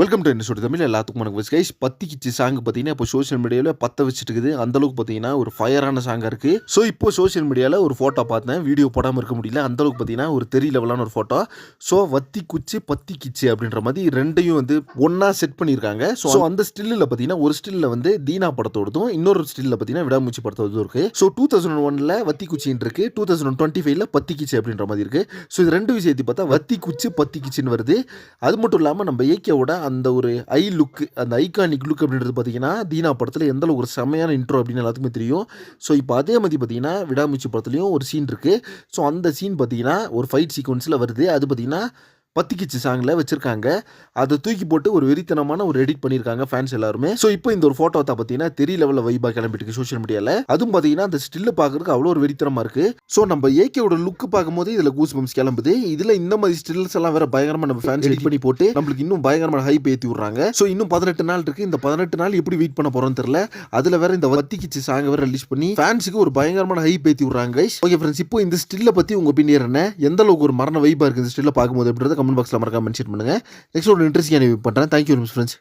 Welcome to என்ன சொல்லி தமிழ். எல்லாத்துக்கும் வணக்கம் கைஸ் பத்தி கிச்சி சாங் பார்த்தீங்கன்னா இப்போ சோஷியல் மீடியாவில் பத்த வச்சுட்டு இருக்குது. அந்த அளவுக்கு பார்த்தீங்கன்னா ஒரு ஃபயரான சாங்காக இருக்குது ஸோ இப்போ சோஷியல் மீடியாவில் ஒரு ஃபோட்டோ பார்த்தேன். வீடியோ போடாமல் இருக்க முடியல. அந்த அளவுக்கு பார்த்தீங்கன்னா ஒரு தெரிய லெவலான ஒரு ஃபோட்டோ ஸோ வத்தி குச்சி பத்தி கிச்சி அப்படின்ற மாதிரி ரெண்டையும் வந்து ஒன்றா செட் பண்ணியிருக்காங்க. ஸோ அந்த ஸ்டில்லில் பார்த்தீங்கன்னா ஒரு ஸ்டில்லில் வந்து தீனா படத்தோடதும் இன்னொரு ஸ்டில்லில் பார்த்தீங்கன்னா விடாமூச்சி படத்தோடதும் இருக்குது ஸோ டூ தௌசண்ட் ஒனில் வத்தி குச்சின்னு இருக்குது டூ தௌசண்ட் டுவெண்ட்டி ஃபைவ்ல பத்தி கிச்சி அப்படின்ற மாதிரி இருக்குது ஸோ இது ரெண்டு விஷயத்தை பார்த்தா வத்தி குச்சி பத்தி கிச்சின்னு வருது. அது மட்டும் இல்லாமல் நம்ம ஏகேவோட அந்த ஒரு ஐ லுக் அந்த ஐகானிக் லுக் அப்படின்றது பார்த்தீங்கன்னா தீனா படத்தில் எந்த ஒரு செமையான இன்ட்ரோ அப்படின்னு எல்லாத்துக்குமே தெரியும். ஸோ இப்போ அதே மாதிரி பார்த்தீங்கன்னா விடாமுச்சி படத்துலையும் ஒரு சீன் இருக்குது ஸோ அந்த சீன் பார்த்தீங்கன்னா ஒரு ஃபைட் சீக்வன்ஸில் வருது. அது பார்த்தீங்கன்னா பத்திக்கிச்சு சாங்கில் வச்சுருக்காங்க. அதை தூக்கி போட்டு ஒரு வெறித்தனமான ஒரு எடிட் பண்ணியிருக்காங்க ஃபேன்ஸ் எல்லாருமே. ஸோ இப்போ இந்த ஒரு ஃபோட்டோ பார்த்தீங்கன்னா தெரிய லெவலில் வைபாக கிளம்பிட்டு சோஷியல் மீடியாவில் அதுவும் பார்த்தீங்கன்னா அந்த ஸ்டில்லு பார்க்கறதுக்கு அவ்வளோ ஒரு வெறித்தனமாக இருக்குது ஸோ நம்ம ஏகேவோட லுக் பார்க்கும்போது இதில் கூஸ் பம்ஸ் கிளம்புது. இதில் இந்த மாதிரி ஸ்டில்ஸ் எல்லாம் வேற பயங்கரமாக நம்ம ஃபேன்ஸ் எடிட் பண்ணி போட்டு நம்மளுக்கு இன்னும் பயங்கரமான ஹைப் ஏற்றி விட்றாங்க. ஸோ இன்னும் பதினெட்டு நாள் இருக்குது இந்த பதினெட்டு நாள் எப்படி வெயிட் பண்ண போகிறோம்னு தெரியல. அதில் வேற இந்த வத்திக்கிச்சு சாங்கை வேற ரிலீஸ் பண்ணி ஃபேன்ஸுக்கு ஒரு பயங்கரமான ஹைப் ஏற்றி விட்றாங்க ஓகே ஃப்ரெண்ட்ஸ் இப்போ இந்த ஸ்டில்லை பற்றி உங்கள் ஒப்பீனியன் என்ன? எந்த அளவுக்கு ஒரு மரண வைப்பாக இருக்குது இந்த ஸ்டில்லை பார்க்கும்போது அப்படின்றத கமெண்ட் பாக்ஸில் மறக்காம மென்ஷன் பண்ணுங்க. நெக்ஸ்ட் ஒரு இன்ட்ரெஸ்டிங் பண்ணுறேன் தேங்க்யூ ஃப்ரெண்ட்ஸ்